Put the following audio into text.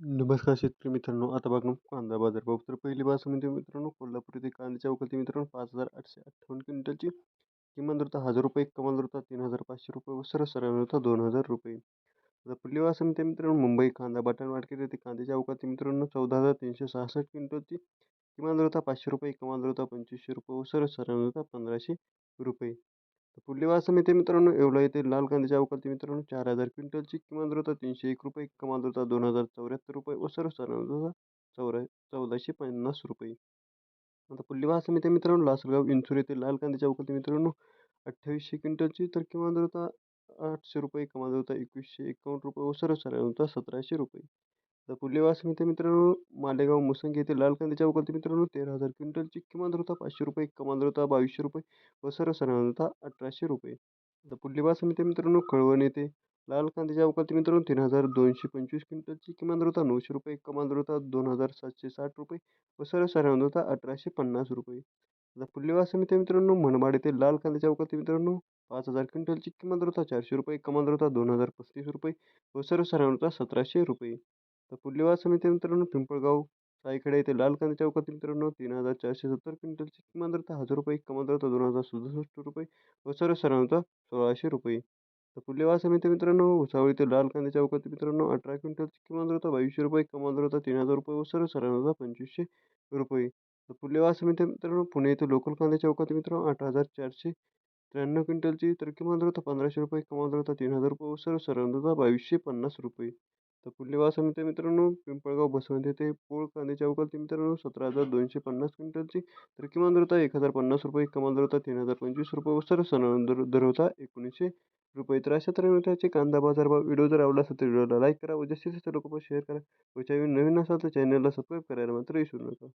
नमस्कार शेतकरी मित्रांनो आता बघा कांदा बाजार भाव. तर पहिली बाजारामध्ये म्हणजे मित्रांनो कोल्हापूर येथे कांद्याच्या अवकाळी मित्रांनो पाच हजार आठशे अठ्ठावन्न क्विंटलची किमान दर हजार रुपये कमाल दर तीन हजार पाचशे रुपये व सर्वसाधारण होता दोन हजार रुपये. आता पुढली बाजारामध्ये म्हणजे मित्रांनो मुंबई कांदा बटाण मार्केट येथे कांद्याच्या अवकाळी मित्रांनो चौदा हजार तीनशे सहासष्ट क्विंटलची किमान दर पाचशे रुपये कमाल दर पंचवीसशे रुपये व सर्वसाधारण होता पंधराशे रुपये. पुढली समिती मित्रांनो एवढं येथे लाल कांद्याच्या अवकाळी मित्रांनो चार हजार क्विंटलची किमान दर तीनशे एक रुपये कमाल दर होता दोन हजार चौऱ्याहत्तर रुपये व सर्वसाधारण होता चौरा चौदाशे पन्नास रुपये. आता पुढली समिती मित्रांनो लासलगाव इंचूर येथे लाल कांद्याच्या अवकाळी मित्रांनो अठ्ठावीसशे क्विंटलची तर किमान दर आठशे रुपये कमाल दर होता एकवीसशे एकावन्न रुपये व सर्वसाधारण होता सतराशे रुपये. तर पुढली समिती मित्रांनो मालेगाव मुसंगी येथे लाल कांद्याच्या अवकाळी मित्रांनो तेरा हजार क्विंटलची किमान दर होता पाचशे रुपये कमाल दर होता बावीसशे रुपये व सर्वसाधारण होता अठराशे रुपये. तर पुढली समिती मित्रांनो कळवण येथे लाल कांद्याच्या अवकाळी मित्रांनो तीन हजार दोनशे पंचवीस क्विंटलची किमान दर होता नऊशे रुपये कमाल दर होता दोन हजार सातशे साठ रुपये व सर्वसाधारण होता अठराशे पन्नास रुपये. आता पुढली समिती मित्रांनो मनमाड येथे लाल कांद्याच्या अवकाळी मित्रांनो पाच हजार क्विंटलची किमान दर होता चारशे रुपये कमाल दर होता दोन हजार पस्तीस रुपये व सर्वसाधारण होता सतराशे रुपये. तर पुढली समिती मित्रांनो पिंपळगाव साईखेडा येथे लाल कांद्याच्या चौकात मित्रांनो तीन हजार चारशे सत्तर क्विंटलची किमान दर हजार रुपये कमाल दर दोन हजार सदुसष्ट रुपये व सर्वसाधारण सोळाशे रुपये. तर पुढली वास समिती मित्रांनो उसावळी ते लाल कांद्याच्या चौकात मित्रांनो अठरा क्विंटलची किमान दर होता बावीसशे रुपये कमाल दर होता तीन हजार रुपये व सर्वसाधारण होता पंचवीसशे रुपये. तर पुढली वास समिती मित्रांनो पुणे येथे लोकल कांद्याच्या चौकात मित्रांनो आठ हजार चारशे त्र्याण्णव क्विंटलची तर किमान दर होता पंधराशे रुपये कमाल दर होता तीन हजार रुपये व सर्वसाधारण होता बावीसशे पन्नास रुपये. तर पुढली वास समिती मित्रांनो पिंपळगाव बसवंत येथे पोळ कांद्याच्या अवकाळी मित्रांनो सतरा हजार दोनशे पन्नास क्विंटलची तर किमान दर होता एक हजार पन्नास रुपये कमाल दर होता तीन हजार पंचवीस रुपये व सर्वसाधारण दर दर होता एकोणीसशे रुपये. तर अशा तऱ्हेने त्याचे कांदा बाजार भाव व्हिडिओ जर आवडला असेल तर व्हिडिओला लाईक करा व जास्तीत जास्त लोक शेअर करा. व चॅनल नवीन असाल तर चॅनलला सबस्क्राईब करायला मात्र विसरू नका.